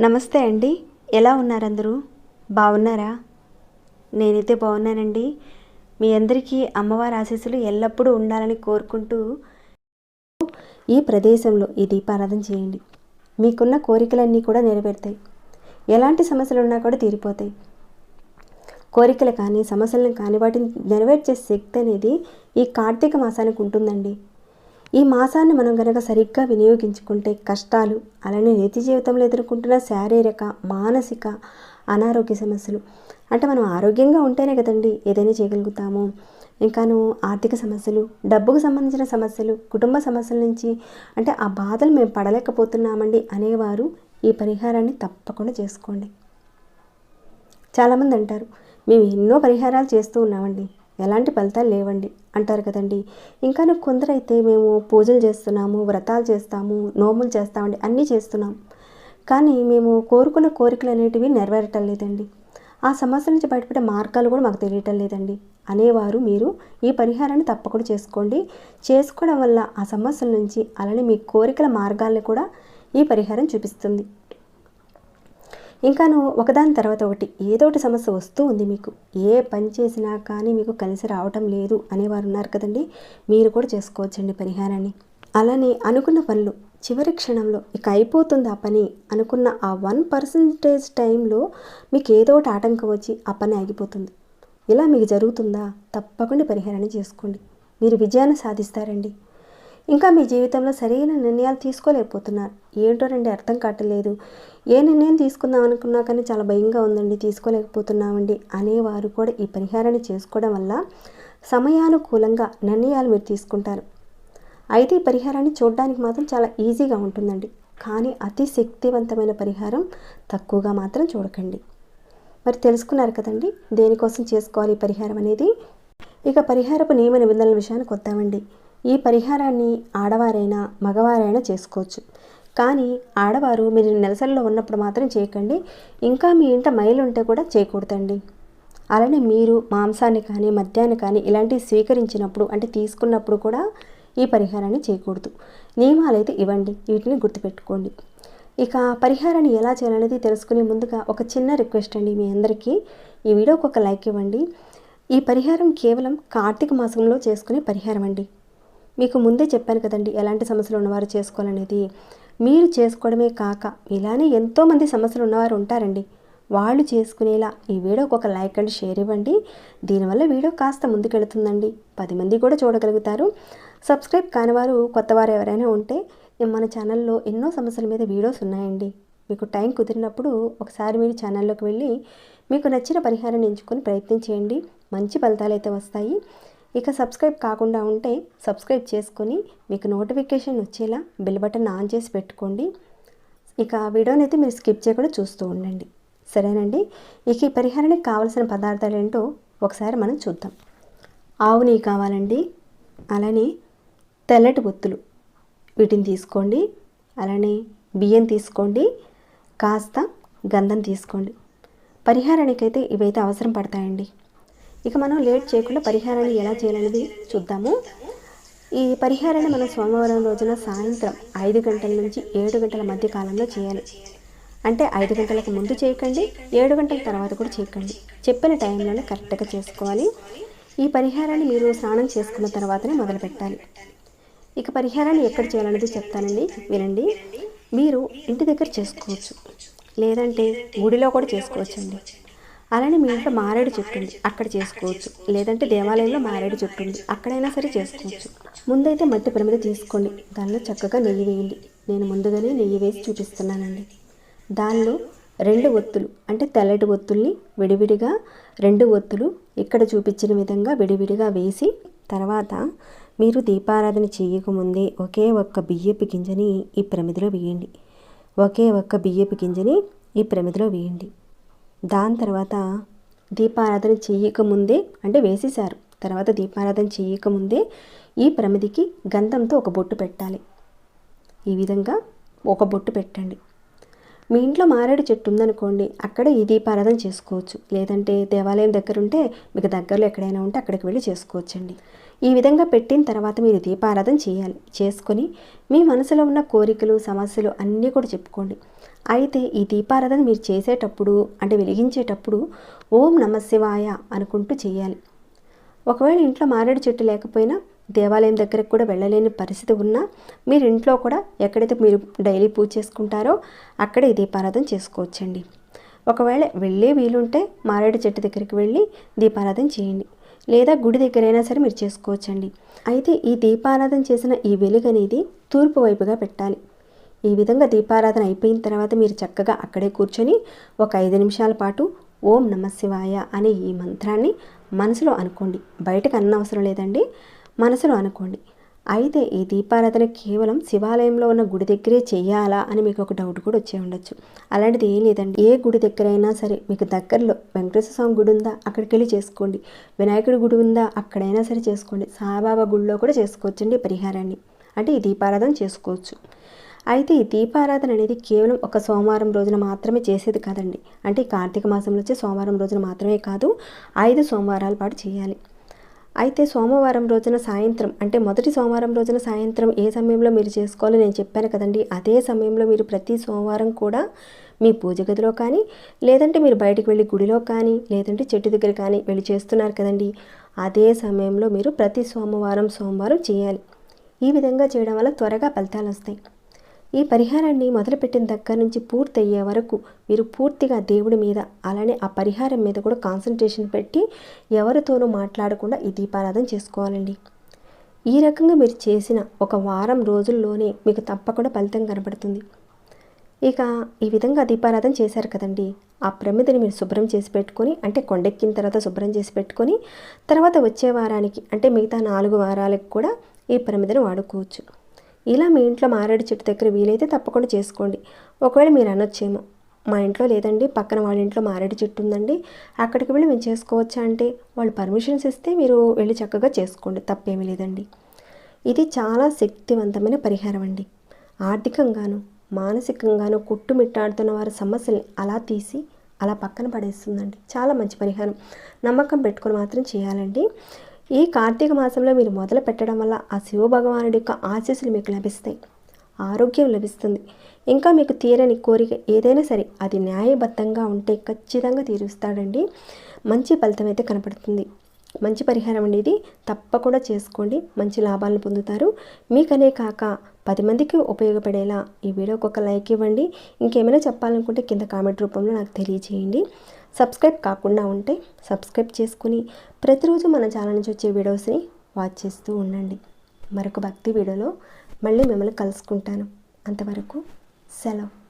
నమస్తే అండి. ఎలా ఉన్నారు అందరూ బాగున్నారా? నేనైతే బాగున్నానండి. మీ అందరికీ అమ్మవారి ఆశీస్సులు ఎల్లప్పుడూ ఉండాలని కోరుకుంటూ ఈ ప్రదేశంలో ఈ దీపారాధన చేయండి. మీకున్న కోరికలన్నీ కూడా నెరవేరుతాయి. ఎలాంటి సమస్యలు ఉన్నా కూడా తీరిపోతాయి. కోరికలు కానీ సమస్యలను కానీ వాటిని నెరవేర్చే శక్తి అనేది ఈ కార్తీక మాసానికి ఉంటుందండి. ఈ మాసాన్ని మనం కనుక సరిగ్గా వినియోగించుకుంటే కష్టాలు అలానే నిత్య జీవితంలో ఎదుర్కొంటున్న శారీరక మానసిక అనారోగ్య సమస్యలు. అంటే మనం ఆరోగ్యంగా ఉంటేనే కదండి ఏదైనా చేయగలుగుతాము. ఇంకాను ఆర్థిక సమస్యలు డబ్బుకు సంబంధించిన సమస్యలు కుటుంబ సమస్యల నుంచి అంటే ఆ బాధలు మేము పడలేకపోతున్నామండి అనేవారు ఈ పరిహారాన్ని తప్పకుండా చేసుకోండి. చాలామంది అంటారు మేము ఎన్నో పరిహారాలు చేస్తూ ఉన్నామండి. ఎలాంటి ఫలితాలు లేవండి. అంటారు కదండి. ఇంకా కొందరైతే మేము పూజలు చేస్తున్నాము వ్రతాలు చేస్తాము నోములు చేస్తామండి. అన్నీ చేస్తున్నాం. కానీ మేము కోరుకున్న కోరికలు అనేటివి నెరవేరటం లేదండి. ఆ సమస్య నుంచి బయటపడే మార్గాలు కూడా మాకు తెలియటం లేదండి. అనేవారు మీరు ఈ పరిహారాన్ని తప్పకుండా చేసుకోండి. చేసుకోవడం వల్ల ఆ సమస్యల నుంచి అలానే మీ కోరికల మార్గాల్ని కూడా ఈ పరిహారం చూపిస్తుంది. ఇంకాను ఒకదాని తర్వాత ఒకటి ఏదో ఒకటి సమస్య వస్తూ ఉంది మీకు. ఏ పని చేసినా కానీ మీకు కలిసి రావటం లేదు అనేవారు ఉన్నారు కదండి. మీరు కూడా చేసుకోవచ్చండి పరిహారాన్ని. అలానే అనుకున్న పనులు చివరి క్షణంలో ఇక అయిపోతుంది ఆ పని అనుకున్న ఆ వన్ పర్సంటేజ్ టైంలో మీకు ఏదో ఒకటి ఆటంకం వచ్చి ఆ పని ఆగిపోతుంది. ఇలా మీకు జరుగుతుందా? తప్పకుండా పరిహారాన్ని చేసుకోండి. మీరు విజయాన్ని సాధిస్తారండి. ఇంకా మీ జీవితంలో సరైన నిర్ణయాలు తీసుకోలేకపోతున్నారు. ఏంటోనండి అర్థం కావట్లేదు. ఏ నిర్ణయం తీసుకుందాం అనుకున్నా కానీ చాలా భయంగా ఉందండి తీసుకోలేకపోతున్నామండి అనేవారు కూడా ఈ పరిహారాన్ని చేసుకోవడం వల్ల సమయానుకూలంగా నిర్ణయాలు మీరు తీసుకుంటారు. అయితే ఈ పరిహారాన్ని చూడడానికి మాత్రం చాలా ఈజీగా ఉంటుందండి. కానీ అతి శక్తివంతమైన పరిహారం తక్కువగా మాత్రం చూడకండి. మరి తెలుసుకున్నారు కదండి దేనికోసం చేసుకోవాలి ఈ పరిహారం అనేది? ఇక పరిహారపు నియమ నిబంధనల విషయానికి వద్దామండి. ఈ పరిహారాన్ని ఆడవారైనా మగవారైనా చేసుకోవచ్చు. కానీ ఆడవారు మీరు నెలసల్లో ఉన్నప్పుడు మాత్రం చేయకండి. ఇంకా మీ ఇంట మైలు ఉంటే కూడా చేయకూడదండి. అలానే మీరు మాంసాన్ని కానీ మద్యాన్ని కానీ ఇలాంటివి స్వీకరించినప్పుడు అంటే తీసుకున్నప్పుడు కూడా ఈ పరిహారాన్ని చేయకూడదు. నియమాలు అయితే ఇవ్వండి. వీటిని గుర్తుపెట్టుకోండి. ఇక పరిహారాన్ని ఎలా చేయాలనేది తెలుసుకునే ముందుగా ఒక చిన్న రిక్వెస్ట్ అండి మీ అందరికీ. ఈ వీడియోకి ఒక లైక్ ఇవ్వండి. ఈ పరిహారం కేవలం కార్తీక మాసంలో చేసుకునే పరిహారం అండి. మీకు ముందే చెప్పాను కదండి ఎలాంటి సమస్యలు ఉన్నవారు చేసుకోవాలనేది. మీరు చేసుకోవడమే కాక ఇలానే ఎంతోమంది సమస్యలు ఉన్నవారు ఉంటారండి. వాళ్ళు చేసుకునేలా ఈ వీడియోకి ఒక లైక్ అండ్ షేర్ ఇవ్వండి. దీనివల్ల వీడియో కాస్త ముందుకెళ్తుందండి. పది మంది కూడా చూడగలుగుతారు. సబ్స్క్రైబ్ కానివారు కొత్తవారు ఎవరైనా ఉంటే మన ఛానల్లో ఎన్నో సమస్యల మీద వీడియోస్ ఉన్నాయండి. మీకు టైం కుదిరినప్పుడు ఒకసారి మీరు ఛానల్లోకి వెళ్ళి మీకు నచ్చిన పరిహారాన్ని ఎంచుకొని ప్రయత్నం చేయండి. మంచి ఫలితాలు అయితే వస్తాయి. ఇక సబ్స్క్రైబ్ కాకుండా ఉంటే సబ్స్క్రైబ్ చేసుకొని మీకు నోటిఫికేషన్ వచ్చేలా బెల్ బటన్ ఆన్ చేసి పెట్టుకోండి. ఇక వీడియోని అయితే మీరు స్కిప్ చేయకుండా చూస్తూ ఉండండి. సరేనండి? ఇక ఈ పరిహారానికి కావాల్సిన పదార్థాలు ఏంటో ఒకసారి మనం చూద్దాం. ఆవు నెయ్యి కావాలండి. అలానే తెల్లటి ఒత్తులు వీటిని తీసుకోండి. అలానే బియ్యం తీసుకోండి. కాస్త గంధం తీసుకోండి. పరిహారానికైతే ఇవైతే అవసరం పడతాయండి. ఇక మనం లేట్ చేయకుండా పరిహారాన్ని ఎలా చేయాలనేది చూద్దాము. ఈ పరిహారాన్ని మనం సోమవారం రోజున సాయంత్రం ఐదు గంటల నుంచి ఏడు గంటల మధ్య కాలంలో చేయాలి. అంటే ఐదు గంటలకు ముందు చేయకండి ఏడు గంటల తర్వాత కూడా చేయకండి. చెప్పిన టైంలోనే కరెక్ట్గా చేసుకోవాలి. ఈ పరిహారాన్ని మీరు స్నానం చేసుకున్న తర్వాతనే మొదలు పెట్టాలి. ఇక పరిహారాన్ని ఎక్కడ చేయాలనేది చెప్తానండి. వినండి. మీరు ఇంటి దగ్గర చేసుకోవచ్చు. లేదంటే గుడిలో కూడా చేసుకోవచ్చండి. అలానే మీ ఇంట్లో మారేడు చెట్టుంది అక్కడ చేసుకోవచ్చు. లేదంటే దేవాలయంలో మారేడు చెట్టుంది అక్కడైనా సరే చేసుకోవచ్చు. ముందైతే మట్టి ప్రమిద తీసుకోండి. దానిలో చక్కగా నెయ్యి వేయండి. నేను ముందుగానే నెయ్యి వేసి చూపిస్తున్నానండి. దానిలో రెండు ఒత్తులు అంటే తెల్లటి ఒత్తుల్ని విడివిడిగా రెండు ఒత్తులు ఇక్కడ చూపించిన విధంగా విడివిడిగా వేసి తర్వాత మీరు దీపారాధన చేయకముందే ఒకే ఒక్క బియ్యపు గింజని ఈ ప్రమిదిలో వేయండి. ఒకే ఒక్క బియ్యపు గింజని ఈ ప్రమిదిలో వేయండి. దాని తర్వాత దీపారాధన చేయకముందే అంటే వేసేశారు. తర్వాత దీపారాధన చేయకముందే ఈ ప్రమిదికి గంధంతో ఒక బొట్టు పెట్టాలి. ఈ విధంగా ఒక బొట్టు పెట్టండి. మీ ఇంట్లో మారేడు చెట్టు ఉందనుకోండి అక్కడ ఈ దీపారాధన చేసుకోవచ్చు. లేదంటే దేవాలయం దగ్గర ఉంటే మీకు దగ్గరలో ఎక్కడైనా ఉంటే అక్కడికి వెళ్ళి చేసుకోవచ్చండి. ఈ విధంగా పెట్టిన తర్వాత మీరు దీపారాధన చేయాలి. చేసుకొని మీ మనసులో ఉన్న కోరికలు సమస్యలు అన్నీ కూడా చెప్పుకోండి. అయితే ఈ దీపారాధన మీరు చేసేటప్పుడు అంటే వెలిగించేటప్పుడు ఓం నమశివాయ అనుకుంటూ చేయాలి. ఒకవేళ ఇంట్లో మారేడు చెట్టు లేకపోయినా దేవాలయం దగ్గరకు కూడా వెళ్ళలేని పరిస్థితి ఉన్నా మీరు ఇంట్లో కూడా ఎక్కడైతే మీరు డైలీ పూజ చేసుకుంటారో అక్కడ ఈ దీపారాధన చేసుకోవచ్చండి. ఒకవేళ వెళ్ళే వీలుంటే మారేడు చెట్టు దగ్గరికి వెళ్ళి దీపారాధన చేయండి. లేదా గుడి దగ్గరైనా సరే మీరు చేసుకోవచ్చండి. అయితే ఈ దీపారాధన చేసిన ఈ వెలుగు అనేది తూర్పు వైపుగా పెట్టాలి. ఈ విధంగా దీపారాధన అయిపోయిన తర్వాత మీరు చక్కగా అక్కడే కూర్చొని ఒక ఐదు నిమిషాల పాటు ఓం నమ శివాయ అనే ఈ మంత్రాన్ని మనసులో అనుకోండి. బయటకు అన్న అవసరం లేదండి. మనసులో అనుకోండి. అయితే ఈ దీపారాధన కేవలం శివాలయంలో ఉన్న గుడి దగ్గరే చేయాలా అని మీకు ఒక డౌట్ కూడా వచ్చే ఉండొచ్చు. అలాంటిది ఏం లేదండి. ఏ గుడి దగ్గరైనా సరే మీకు దగ్గరలో వెంకటేశ్వర స్వామి గుడి ఉందా అక్కడికి వెళ్ళి చేసుకోండి. వినాయకుడి గుడి ఉందా అక్కడైనా సరే చేసుకోండి. సాయిబాబా గుడిలో కూడా చేసుకోవచ్చండి పరిహారాన్ని. అంటే ఈ దీపారాధన చేసుకోవచ్చు. అయితే ఈ దీపారాధన అనేది కేవలం ఒక సోమవారం రోజున మాత్రమే చేసేది కాదండి. అంటే కార్తీక మాసంలో వచ్చే సోమవారం రోజున మాత్రమే కాదు ఐదు సోమవారాల పాటు చేయాలి. అయితే సోమవారం రోజున సాయంత్రం అంటే మొదటి సోమవారం రోజున సాయంత్రం ఏ సమయంలో మీరు చేసుకోవాలో నేను చెప్పాను కదండి. అదే సమయంలో మీరు ప్రతి సోమవారం కూడా మీ పూజ గదిలో కానీ లేదంటే మీరు బయటికి వెళ్ళి గుడిలో కానీ లేదంటే చెట్టు దగ్గర కానీ వెళ్ళి చేస్తున్నారు కదండి. అదే సమయంలో మీరు ప్రతి సోమవారం సోమవారం చేయాలి. ఈ విధంగా చేయడం వల్ల త్వరగా ఫలితాలు వస్తాయి. ఈ పరిహారాన్ని మొదలుపెట్టిన దగ్గర నుంచి పూర్తి అయ్యే వరకు మీరు పూర్తిగా దేవుడి మీద అలానే ఆ పరిహారం మీద కూడా కాన్సన్ట్రేషన్ పెట్టి ఎవరితోనూ మాట్లాడకుండా ఈ దీపారాధన చేసుకోవాలండి. ఈ రకంగా మీరు చేసిన ఒక వారం రోజుల్లోనే మీకు తప్పకుండా ఫలితం కనబడుతుంది. ఇక ఈ విధంగా దీపారాధన చేశారు కదండి. ఆ ప్రమిదని మీరు శుభ్రం చేసి పెట్టుకొని అంటే కొండెక్కిన తర్వాత శుభ్రం చేసి పెట్టుకొని తర్వాత వచ్చే వారానికి అంటే మిగతా నాలుగు వారాలకు కూడా ఈ ప్రమిదని వాడుకోవచ్చు. ఇలా మీ ఇంట్లో మారేడు చెట్టు దగ్గర వీలైతే తప్పకుండా చేసుకోండి. ఒకవేళ మీరు అనొచ్చేమో. మా ఇంట్లో లేదండి పక్కన వాళ్ళ ఇంట్లో మారేడు చెట్టు ఉందండి. అక్కడికి వెళ్ళి మేము చేసుకోవచ్చా అంటే వాళ్ళు పర్మిషన్స్ ఇస్తే మీరు వెళ్ళి చక్కగా చేసుకోండి తప్పేమీ లేదండి. ఇది చాలా శక్తివంతమైన పరిహారం అండి. ఆర్థికంగాను మానసికంగాను కుట్టుమిట్టాడుతున్న వారి సమస్యల్ని అలా తీసి అలా పక్కన పడేస్తుందండి. చాలా మంచి పరిహారం. నమ్మకం పెట్టుకొని మాత్రం చేయాలండి. ఈ కార్తీక మాసంలో మీరు మొదలు పెట్టడం వల్ల ఆ శివ భగవానుడి యొక్క ఆశీస్సులు మీకు లభిస్తాయి. ఆరోగ్యం లభిస్తుంది. ఇంకా మీకు తీరని కోరిక ఏదైనా సరే అది న్యాయబద్ధంగా ఉంటే ఖచ్చితంగా తీరుస్తాడండి. మంచి ఫలితం అయితే కనపడుతుంది. మంచి పరిహారం అండి ఇది తప్పకుండా చేసుకోండి. మంచి లాభాలను పొందుతారు. మీకనే కాక పది మందికి ఉపయోగపడేలా ఈ వీడియోకి ఒక లైక్ ఇవ్వండి. ఇంకేమైనా చెప్పాలనుకుంటే కింద కామెంట్ రూపంలో నాకు తెలియజేయండి. సబ్స్క్రైబ్ కాకుండా ఉంటే సబ్స్క్రైబ్ చేసుకుని ప్రతిరోజు మన ఛానల్ నుంచి వచ్చే వీడియోస్ని వాచ్ చేస్తూ ఉండండి. మరొక భక్తి వీడియోలో మళ్ళీ మిమ్మల్ని కలుసుకుంటాను. అంతవరకు సెలవు.